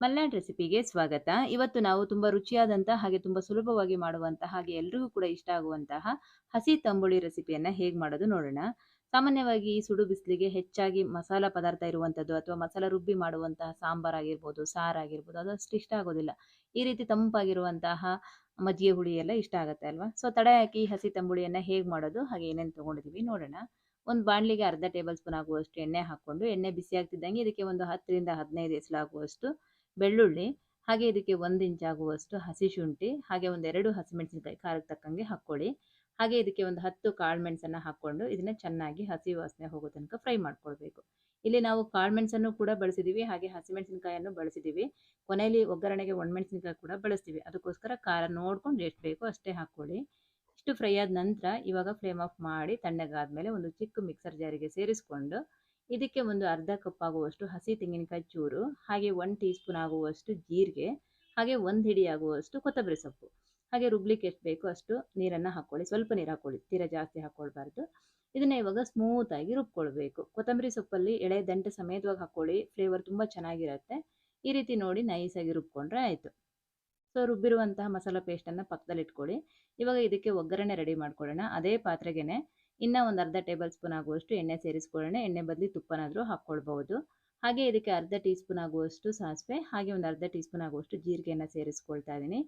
ಮಲ್ನಾಡ್ ರೆಸಿಪಿಗೆ ಸ್ವಾಗತ. ಇವತ್ತು ನಾವು ತುಂಬಾ ರುಚಿಯಾದಂತಹ ಹಾಗೆ ತುಂಬಾ ಸುಲಭವಾಗಿ ಮಾಡುವಂತಹ ಹಾಗೆ ಎಲ್ರಿಗೂ ಕೂಡ ಇಷ್ಟ ಆಗುವಂತಹ ಹಸಿ ತಂಬುಳಿ ರೆಸಿಪಿಯನ್ನು ಹೇಗೆ ಮಾಡೋದು ನೋಡೋಣ. ಸಾಮಾನ್ಯವಾಗಿ ಈ ಸುಡು ಬಿಸಿಲಿಗೆ ಹೆಚ್ಚಾಗಿ ಮಸಾಲ ಪದಾರ್ಥ ಇರುವಂಥದ್ದು ಅಥವಾ ಮಸಾಲ ರುಬ್ಬಿ ಮಾಡುವಂತಹ ಸಾಂಬಾರ್ ಆಗಿರ್ಬೋದು ಸಾರಾಗಿರ್ಬೋದು ಅದು ಅಷ್ಟು ಇಷ್ಟ ಆಗೋದಿಲ್ಲ. ಈ ರೀತಿ ತಂಪಾಗಿರುವಂತಹ ಮಜ್ಜಿಗೆ ಹುಳಿ ಎಲ್ಲ ಇಷ್ಟ ಆಗುತ್ತೆ ಅಲ್ವಾ? ಸೊ ತಡೆ ಹಾಕಿ ಹಸಿ ತಂಬುಳಿಯನ್ನು ಹೇಗೆ ಮಾಡೋದು, ಹಾಗೆ ಏನೇನು ತಗೊಂಡಿದ್ದೀವಿ ನೋಡೋಣ. ಒಂದು ಬಾಣಲಿಗೆ ಅರ್ಧ ಟೇಬಲ್ ಸ್ಪೂನ್ ಆಗುವಷ್ಟು ಎಣ್ಣೆ ಹಾಕ್ಕೊಂಡು, ಎಣ್ಣೆ ಬಿಸಿ ಆಗ್ತಿದ್ದಂಗೆ ಇದಕ್ಕೆ ಒಂದು ಹತ್ತರಿಂದ ಹದಿನೈದು ಎಸಲಾಗುವಷ್ಟು ಬೆಳ್ಳುಳ್ಳಿ, ಹಾಗೆ ಇದಕ್ಕೆ ಒಂದು ಇಂಚ್ ಆಗುವಷ್ಟು ಹಸಿ ಶುಂಠಿ, ಹಾಗೆ ಒಂದೆರಡು ಹಸಿಮೆಣಸಿನಕಾಯಿ ಖಾರಕ್ಕೆ ತಕ್ಕಂಗೆ ಹಾಕ್ಕೊಳ್ಳಿ. ಹಾಗೆ ಇದಕ್ಕೆ ಒಂದು ಹತ್ತು ಕಾಳು ಮೆಣಸನ್ನು ಹಾಕ್ಕೊಂಡು ಇದನ್ನು ಚೆನ್ನಾಗಿ ಹಸಿ ವಾಸನೆ ಹೋಗೋ ತನಕ ಫ್ರೈ ಮಾಡ್ಕೊಳ್ಬೇಕು. ಇಲ್ಲಿ ನಾವು ಕಾಳು ಮೆಣಸನ್ನು ಕೂಡ ಬಳಸಿದ್ದೀವಿ ಹಾಗೆ ಹಸಿಮೆಣಸಿನಕಾಯನ್ನು ಬಳಸಿದ್ದೀವಿ ಕೊನೆಯಲ್ಲಿ ಒಗ್ಗರಣೆಗೆ ಒಣಮೆಣಸಿನಕಾಯಿ ಕೂಡ ಬಳಸ್ತೀವಿ. ಅದಕ್ಕೋಸ್ಕರ ಖಾರ ನೋಡ್ಕೊಂಡು ಎಷ್ಟು ಬೇಕೋ ಅಷ್ಟೇ ಹಾಕ್ಕೊಳ್ಳಿ. ಇಷ್ಟು ಫ್ರೈ ಆದ ನಂತರ ಇವಾಗ ಫ್ಲೇಮ್ ಆಫ್ ಮಾಡಿ ತಣ್ಣಗಾದ ಮೇಲೆ ಒಂದು ಚಿಕ್ಕ ಮಿಕ್ಸರ್ ಜಾರಿಗೆ ಸೇರಿಸ್ಕೊಂಡು ಇದಕ್ಕೆ ಒಂದು ಅರ್ಧ ಕಪ್ ಆಗುವಷ್ಟು ಹಸಿ ತೆಂಗಿನಕಾಯಿ ಚೂರು, ಹಾಗೆ ಒನ್ ಟೀ ಸ್ಪೂನ್ ಆಗುವಷ್ಟು ಜೀರಿಗೆ, ಹಾಗೆ ಒಂದು ಹಿಡಿ ಆಗುವಷ್ಟು ಕೊತ್ತಂಬರಿ ಸೊಪ್ಪು. ಹಾಗೆ ರುಬ್ಲಿಕ್ಕೆ ಎಷ್ಟು ಬೇಕೋ ಅಷ್ಟು ನೀರನ್ನು ಹಾಕ್ಕೊಳ್ಳಿ ಸ್ವಲ್ಪ ನೀರು ಹಾಕ್ಕೊಳ್ಳಿ ತೀರಾ ಜಾಸ್ತಿ ಹಾಕ್ಕೊಳ್ಬಾರ್ದು ಇದನ್ನ ಇವಾಗ ಸ್ಮೂತಾಗಿ ರುಬ್ಕೊಳ್ಬೇಕು. ಕೊತ್ತಂಬರಿ ಸೊಪ್ಪಲ್ಲಿ ಎಳೆ ದಂಟೆ ಸಮೇತವಾಗಿ ಹಾಕ್ಕೊಳ್ಳಿ ಫ್ಲೇವರ್ ತುಂಬ ಚೆನ್ನಾಗಿರುತ್ತೆ. ಈ ರೀತಿ ನೋಡಿ ನೈಸಾಗಿ ರುಬ್ಕೊಂಡ್ರೆ ಆಯಿತು. ಸೊ ರುಬ್ಬಿರುವಂತಹ ಮಸಾಲ ಪೇಸ್ಟನ್ನು ಪಕ್ಕದಲ್ಲಿ ಇಟ್ಕೊಳ್ಳಿ ಇವಾಗ ಇದಕ್ಕೆ ಒಗ್ಗರಣೆ ರೆಡಿ ಮಾಡ್ಕೊಳ್ಳೋಣ. ಅದೇ ಪಾತ್ರೆಗೆ ಇನ್ನೂ ಒಂದು ಅರ್ಧ ಟೇಬಲ್ ಸ್ಪೂನ್ ಆಗುವಷ್ಟು ಎಣ್ಣೆ ಸೇರಿಸ್ಕೊಳ್ಳೋಣ. ಎಣ್ಣೆ ಬದಲಿ ತುಪ್ಪನಾದರೂ ಹಾಕ್ಕೊಳ್ಬಹುದು. ಹಾಗೆ ಇದಕ್ಕೆ ಅರ್ಧ ಟೀ ಸ್ಪೂನ್ ಆಗುವಷ್ಟು ಸಾಸಿವೆ, ಹಾಗೆ ಒಂದು ಅರ್ಧ ಟೀ ಸ್ಪೂನ್ ಆಗುವಷ್ಟು ಜೀರಿಗೆಯನ್ನು ಸೇರಿಸ್ಕೊಳ್ತಾ ಇದ್ದೀನಿ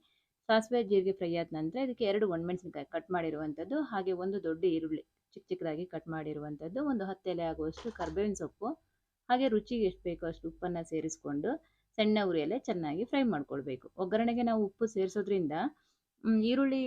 ಸಾಸಿವೆ, ಜೀರಿಗೆ ಫ್ರೈ ಆದ ನಂತರ ಇದಕ್ಕೆ ಎರಡು ಒಣಮೆಣಸಿನಕಾಯಿ ಕಟ್ ಮಾಡಿರುವಂಥದ್ದು ಹಾಗೆ ಒಂದು ದೊಡ್ಡ ಈರುಳ್ಳಿ ಚಿಕ್ಕ ಚಿಕ್ಕದಾಗಿ ಕಟ್ ಮಾಡಿರುವಂಥದ್ದು ಒಂದು ಹತ್ತು ಎಲೆ ಆಗುವಷ್ಟು ಕರ್ಬೇವಿನ ಸೊಪ್ಪು, ಹಾಗೆ ರುಚಿಗೆ ಎಷ್ಟು ಬೇಕೋ ಅಷ್ಟು ಉಪ್ಪನ್ನು ಸೇರಿಸ್ಕೊಂಡು ಸಣ್ಣ ಉರಿಯಲ್ಲೇ ಚೆನ್ನಾಗಿ ಫ್ರೈ ಮಾಡ್ಕೊಳ್ಬೇಕು. ಒಗ್ಗರಣೆಗೆ ನಾವು ಉಪ್ಪು ಸೇರಿಸೋದ್ರಿಂದ ಈರುಳ್ಳಿ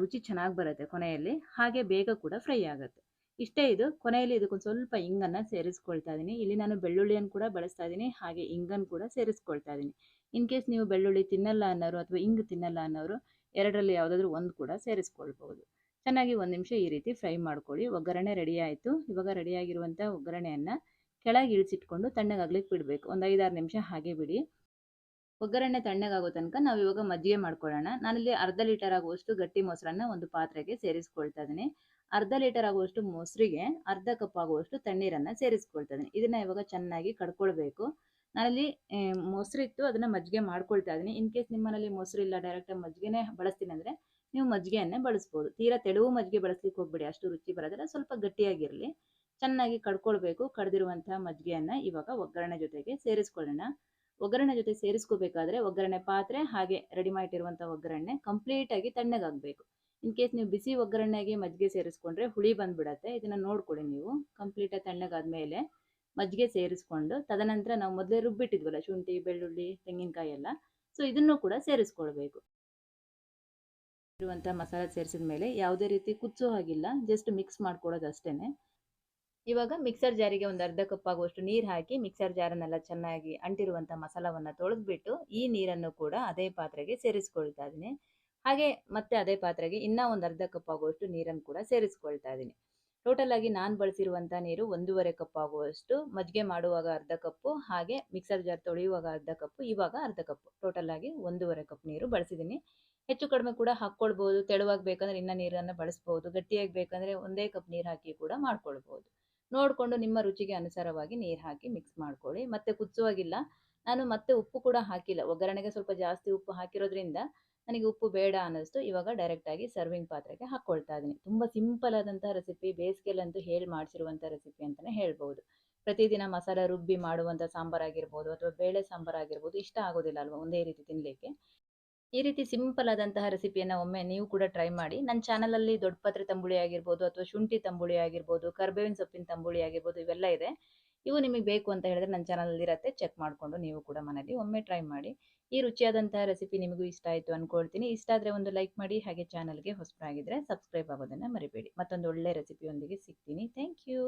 ರುಚಿ ಚೆನ್ನಾಗಿ ಬರುತ್ತೆ ಕೊನೆಯಲ್ಲಿ, ಹಾಗೆ ಬೇಗ ಕೂಡ ಫ್ರೈ ಆಗುತ್ತೆ. ಇಷ್ಟೇ ಇದು, ಕೊನೆಯಲ್ಲಿ ಇದಕ್ಕೊಂದು ಸ್ವಲ್ಪ ಇಂಗನ್ನು ಸೇರಿಸ್ಕೊಳ್ತಾ ಇದ್ದೀನಿ ಇಲ್ಲಿ ನಾನು ಬೆಳ್ಳುಳ್ಳಿಯನ್ನು ಕೂಡ ಬಳಸ್ತಾ ಇದ್ದೀನಿ ಹಾಗೆ ಇಂಗನ್ನು ಕೂಡ ಸೇರಿಸ್ಕೊಳ್ತಾ ಇದ್ದೀನಿ ಇನ್ ಕೇಸ್ ನೀವು ಬೆಳ್ಳುಳ್ಳಿ ತಿನ್ನಲ್ಲ ಅನ್ನೋರು ಅಥವಾ ಇಂಗು ತಿನ್ನಲ್ಲ ಅನ್ನೋರು, ಎರಡರಲ್ಲಿ ಯಾವುದಾದ್ರೂ ಒಂದು ಕೂಡ ಸೇರಿಸ್ಕೊಳ್ಬಹುದು. ಚೆನ್ನಾಗಿ ಒಂದು ನಿಮಿಷ ಈ ರೀತಿ ಫ್ರೈ ಮಾಡ್ಕೊಳ್ಳಿ. ಒಗ್ಗರಣೆ ರೆಡಿ ಆಯಿತು. ಇವಾಗ ರೆಡಿಯಾಗಿರುವಂಥ ಒಗ್ಗರಣೆಯನ್ನು ಕೆಳಗೆ ಇಳಿಸಿಟ್ಕೊಂಡು ತಣ್ಣಗಾಗ್ಲಿಕ್ಕೆ ಬಿಡಬೇಕು. ಒಂದು ಐದಾರು ನಿಮಿಷ ಹಾಗೆ ಬಿಡಿ. ಒಗ್ಗರಣೆ ತಣ್ಣಗಾಗೋ ತನಕ ನಾವು ಇವಾಗ ಮಜ್ಜಿಗೆ ಮಾಡ್ಕೊಳ್ಳೋಣ. ನಾನಿಲ್ಲಿ ಅರ್ಧ ಲೀಟರ್ ಆಗುವಷ್ಟು ಗಟ್ಟಿ ಮೊಸರನ್ನ ಒಂದು ಪಾತ್ರೆಗೆ ಸೇರಿಸ್ಕೊಳ್ತಾ ಇದ್ದೀನಿ. ಅರ್ಧ ಲೀಟರ್ ಆಗುವಷ್ಟು ಮೊಸರಿಗೆ, ಅರ್ಧ ಕಪ್ ಆಗುವಷ್ಟು ತಣ್ಣೀರನ್ನ ಸೇರಿಸ್ಕೊಳ್ತಾ ಇದ್ದೀನಿ. ಇದನ್ನ ಇವಾಗ ಚೆನ್ನಾಗಿ ಕಡ್ಕೊಳ್ಬೇಕು. ನಾನಲ್ಲಿ ಮೊಸರಿತ್ತು ಅದನ್ನ ಮಜ್ಜಿಗೆ ಮಾಡ್ಕೊಳ್ತಾ ಇದ್ದೀನಿ. ಇನ್ ಕೇಸ್ ನಿಮ್ಮನಲ್ಲಿ ಮೊಸರು ಇಲ್ಲ ಡೈರೆಕ್ಟಾಗಿ ಮಜ್ಜಿಗೆನೇ ಬಳಸ್ತೀನಿ ಅಂದ್ರೆ ನೀವು ಮಜ್ಜಿಗೆಯನ್ನೇ ಬಳಸ್ಬೋದು. ತೀರಾ ತೆಳುವು ಮಜ್ಜಿಗೆ ಬಳಸ್ಲಿಕ್ಕೆ ಹೋಗ್ಬೇಡಿ, ಅಷ್ಟು ರುಚಿ ಬರೋದಿಲ್ಲ. ಸ್ವಲ್ಪ ಗಟ್ಟಿಯಾಗಿರಲಿ. ಚೆನ್ನಾಗಿ ಕಡ್ಕೊಳ್ಬೇಕು. ಕಡ್ದಿರುವಂತಹ ಮಜ್ಜಿಗೆಯನ್ನ ಇವಾಗ ಒಗ್ಗರಣೆ ಜೊತೆಗೆ ಸೇರಿಸ್ಕೊಳ್ಳೋಣ. ಒಗ್ಗರಣೆ ಜೊತೆ ಸೇರಿಸ್ಕೋಬೇಕಾದ್ರೆ ಒಗ್ಗರಣೆ ಪಾತ್ರೆ ಹಾಗೆ ರೆಡಿ ಮಾಡಿಟ್ಟಿರುವಂಥ ಒಗ್ಗರಣೆ ಕಂಪ್ಲೀಟಾಗಿ ತಣ್ಣಗಾಗಬೇಕು. ಇನ್ ಕೇಸ್ ನೀವು ಬಿಸಿ ಒಗ್ಗರಣೆಗೆ ಮಜ್ಜಿಗೆ ಸೇರಿಸ್ಕೊಂಡ್ರೆ ಹುಳಿ ಬಂದ್ಬಿಡತ್ತೆ. ಇದನ್ನು ನೋಡ್ಕೊಳ್ಳಿ ನೀವು. ಕಂಪ್ಲೀಟಾಗಿ ತಣ್ಣಗಾದ್ಮೇಲೆ ಮಜ್ಜಿಗೆ ಸೇರಿಸ್ಕೊಂಡು ತದನಂತರ ನಾವು ಮೊದಲೇ ರುಬ್ಬಿಟ್ಟಿದ್ವಲ್ಲ ಶುಂಠಿ, ಬೆಳ್ಳುಳ್ಳಿ, ತೆಂಗಿನಕಾಯಿ ಎಲ್ಲ. ಸೊ ಇದನ್ನು ಕೂಡ ಸೇರಿಸ್ಕೊಳ್ಬೇಕು. ಇರುವಂಥ ಮಸಾಲ ಸೇರಿಸಿದ ಮೇಲೆ ಯಾವುದೇ ರೀತಿ ಕುಚ್ಚೋ ಹಾಗಿಲ್ಲ. ಜಸ್ಟ್ ಮಿಕ್ಸ್ ಮಾಡ್ಕೊಳ್ಳೋದು ಅಷ್ಟೇ ಇವಾಗ ಮಿಕ್ಸರ್ ಜಾರಿಗೆ ಒಂದು ಅರ್ಧ ಕಪ್ ಆಗುವಷ್ಟು ನೀರು ಹಾಕಿ ಮಿಕ್ಸರ್ ಜಾರನ್ನೆಲ್ಲ ಚೆನ್ನಾಗಿ ಅಂಟಿರುವಂಥ ಮಸಾಲವನ್ನು ತೊಳೆದ್ಬಿಟ್ಟು ಈ ನೀರನ್ನು ಕೂಡ ಅದೇ ಪಾತ್ರೆಗೆ ಸೇರಿಸ್ಕೊಳ್ತಾ ಇದ್ದೀನಿ. ಹಾಗೆ ಮತ್ತೆ ಅದೇ ಪಾತ್ರೆಗೆ ಇನ್ನೂ ಒಂದು ಅರ್ಧ ಕಪ್ ಆಗುವಷ್ಟು ನೀರನ್ನು ಕೂಡ ಸೇರಿಸ್ಕೊಳ್ತಾ ಇದ್ದೀನಿ. ಟೋಟಲ್ ಆಗಿ ನಾನು ಬಳಸಿರುವಂಥ ನೀರು ಒಂದೂವರೆ ಕಪ್ ಆಗುವಷ್ಟು, ಮಜ್ಜಿಗೆ ಮಾಡುವಾಗ ಅರ್ಧ ಕಪ್ಪು, ಹಾಗೆ ಮಿಕ್ಸರ್ ಜಾರ್ ತೊಳೆಯುವಾಗ ಅರ್ಧ ಕಪ್ಪು, ಇವಾಗ ಅರ್ಧ ಕಪ್ಪು. ಟೋಟಲ್ ಆಗಿ ಒಂದೂವರೆ ಕಪ್ ನೀರು ಬಳಸಿದ್ದೀನಿ. ಹೆಚ್ಚು ಕಡಿಮೆ ಕೂಡ ಹಾಕ್ಕೊಳ್ಬೋದು. ತೆಳುವಾಗಿ ಬೇಕಂದ್ರೆ ಇನ್ನೂ ನೀರನ್ನು ಬಳಸ್ಬೋದು. ಗಟ್ಟಿಯಾಗಿ ಬೇಕಂದರೆ ಒಂದೇ ಕಪ್ ನೀರು ಹಾಕಿ ಕೂಡ ಮಾಡ್ಕೊಳ್ಬೋದು. ನೋಡಿಕೊಂಡು ನಿಮ್ಮ ರುಚಿಗೆ ಅನುಸಾರವಾಗಿ ನೀರು ಹಾಕಿ ಮಿಕ್ಸ್ ಮಾಡ್ಕೊಳ್ಳಿ. ಮತ್ತೆ ಕುಚ್ಚುವಾಗಿಲ್ಲ. ನಾನು ಮತ್ತೆ ಉಪ್ಪು ಕೂಡ ಹಾಕಿಲ್ಲ. ಒಗ್ಗರಣೆಗೆ ಸ್ವಲ್ಪ ಜಾಸ್ತಿ ಉಪ್ಪು ಹಾಕಿರೋದ್ರಿಂದ ನನಗೆ ಉಪ್ಪು ಬೇಡ ಅನ್ನಿಸ್ತು. ಇವಾಗ ಡೈರೆಕ್ಟಾಗಿ ಸರ್ವಿಂಗ್ ಪಾತ್ರೆಗೆ ಹಾಕ್ಕೊಳ್ತಾ ಇದ್ದೀನಿ. ತುಂಬ ಸಿಂಪಲ್ ಆದಂತಹ ರೆಸಿಪಿ ಬೇಸಿಗೆಲ್ಲಂತೂ ಹೇಳಿ ಮಾಡಿಸಿರುವಂಥ ರೆಸಿಪಿ ಅಂತಲೇ ಹೇಳ್ಬೋದು. ಪ್ರತಿದಿನ ಮಸಾಲ ರುಬ್ಬಿ ಮಾಡುವಂಥ ಸಾಂಬಾರಾಗಿರ್ಬೋದು ಅಥವಾ ಬೇಳೆ ಸಾಂಬಾರಾಗಿರ್ಬೋದು ಇಷ್ಟ ಆಗೋದಿಲ್ಲ ಅಲ್ವಾ? ಒಂದೇ ರೀತಿ ತಿನ್ನಲಿಕ್ಕೆ ಈ ರೀತಿ ಸಿಂಪಲ್ ಆದಂತಹ ರೆಸಿಪಿಯನ್ನು ಒಮ್ಮೆ ನೀವು ಕೂಡ ಟ್ರೈ ಮಾಡಿ. ನನ್ನ ಚಾನಲಲ್ಲಿ ದೊಡ್ಡಪತ್ರೆ ತಂಬುಳಿ ಆಗಿರ್ಬೋದು ಅಥವಾ ಶುಂಠಿ ತಂಬುಳಿ ಆಗಿರ್ಬೋದು, ಕರ್ಬೇವಿನ ಸೊಪ್ಪಿನ ತಂಬುಳಿ ಆಗಿರ್ಬೋದು ಇವೆಲ್ಲ ಇದೆ. ಇವು ನಿಮಗೆ ಬೇಕು ಅಂತ ಹೇಳಿದ್ರೆ ನನ್ನ ಚಾನಲಲ್ಲಿ ಇರುತ್ತೆ. ಚೆಕ್ ಮಾಡಿಕೊಂಡು ನೀವು ಕೂಡ ಮನೇಲಿ ಒಮ್ಮೆ ಟ್ರೈ ಮಾಡಿ. ಈ ರುಚಿಯಾದಂತಹ ರೆಸಿಪಿ ನಿಮಗೂ ಇಷ್ಟ ಆಯಿತು ಅಂದ್ಕೊಳ್ತೀನಿ ಇಷ್ಟ ಆದರೆ ಒಂದು ಲೈಕ್ ಮಾಡಿ, ಹಾಗೆ ಚಾನಲ್ಗೆ ಹೊಸಬರಾಗಿದ್ದರೆ ಸಬ್ಸ್ಕ್ರೈಬ್ ಆಗೋದನ್ನು ಮರಿಬೇಡಿ. ಮತ್ತೊಂದು ಒಳ್ಳೆ ರೆಸಿಪಿಯೊಂದಿಗೆ ಸಿಗ್ತೀನಿ. Thank you.